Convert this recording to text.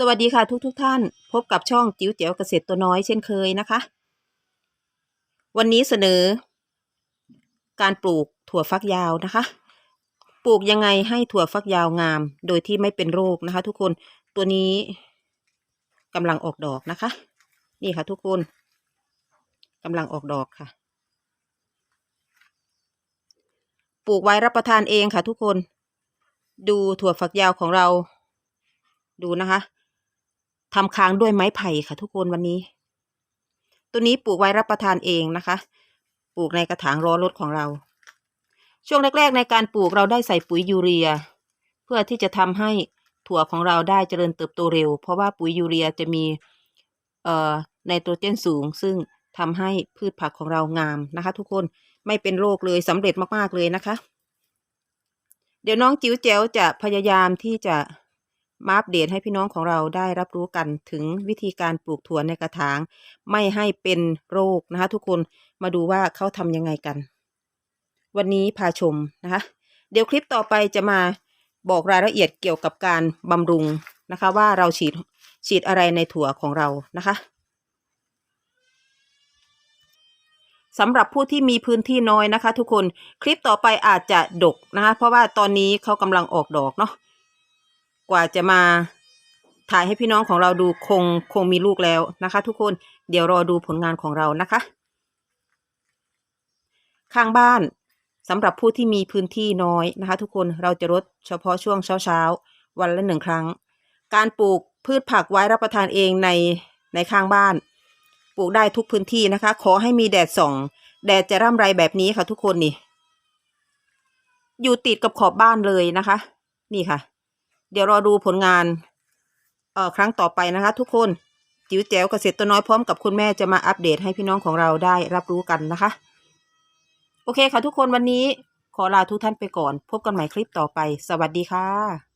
สวัสดีค่ะทุกทุกๆท่าน พบกับช่องจิ๋วเจ๋ยวเกษตรตัวน้อยเช่นเคยนะคะ วันนี้เสนอ การปลูกถั่วฟักยาวนะคะ ปลูกยังไงให้ถั่วฟักยาวงาม โดยที่ไม่เป็นโรคนะคะ ทุกคนตัวนี้กำลังออกดอกนะคะ นี่ค่ะทุกคนกำลังออกดอกค่ะ ปลูกไว้รับประทานเองค่ะ ทุกคน ดูถั่วฝักยาวของเราดูนะคะ ทำค้างด้วยไม้ไผ่ค่ะ ทุกคนวันนี้ ตัวนี้ปลูกไว้รับประทานเองนะคะ ปลูกในกระถางล้อรถของเรา ช่วงแรก ๆ ในการปลูกเราได้ใส่ปุ๋ยยูเรีย เพื่อที่จะทำให้ถั่วของเราได้เจริญเติบโตเร็ว เพราะว่าปุ๋ยยูเรียจะมีเอ่อไนโตรเจนสูง ซึ่งทำให้พืชผักของเรางามนะคะ ทุกคนไม่เป็นโรคเลยสำเร็จมากๆเลยนะคะ เดี๋ยวน้องจิ๋วแจ๋วจะพยายามที่จะ มาอัปเดตให้พี่น้องของเราได้รับรู้กันถึงวิธีการปลูกถั่วในกระถาง ไม่ให้เป็นโรคนะคะ ทุกคนมาดูว่าเขาทำยังไงกัน วันนี้พาชมนะคะ เดี๋ยวคลิปต่อไปจะมาบอกรายละเอียดเกี่ยวกับการบำรุงนะคะ ว่าเราฉีดฉีดอะไรในถั่วของเรานะคะสำหรับผู้ที่มีพื้นที่น้อยนะคะ ทุกคนคลิปต่อไปอาจจะดกนะคะเพราะว่าตอนนี้เขากำลังออกดอกเนาะ กว่าจะมาถ่ายให้พี่น้องของเราดูคงคงมีลูกแล้วนะคะ ทุกคนเดี๋ยวรอดูผลงานของเรานะคะ ข้างบ้านสำหรับผู้ที่มีพื้นที่น้อยนะคะ ทุกคนเราจะรดเฉพาะช่วงเช้าๆ วันละหนึ่งครั้ง การปลูกพืชผักไว้รับประทานเองในในข้างบ้าน ปลูกได้ทุกพื้นที่นะคะ ขอให้มีแดดส่อง แดดจะร่ำไรแบบนี้ค่ะ ทุกคนนี่ อยู่ติดกับขอบบ้านเลยนะคะ นี่ค่ะ เดี๋ยวรอดูผลงานเอ่อครั้งต่อไปนะคะ ทุกคนจิ๋วแจ๋วเกษตรตัวน้อยพร้อมกับคุณแม่จะมาอัปเดตให้พี่น้องของเราได้รับรู้กันนะคะ โอเคค่ะทุกคนวันนี้ขอลาทุกท่านไปก่อน พบกันใหม่คลิปต่อไป สวัสดีค่ะ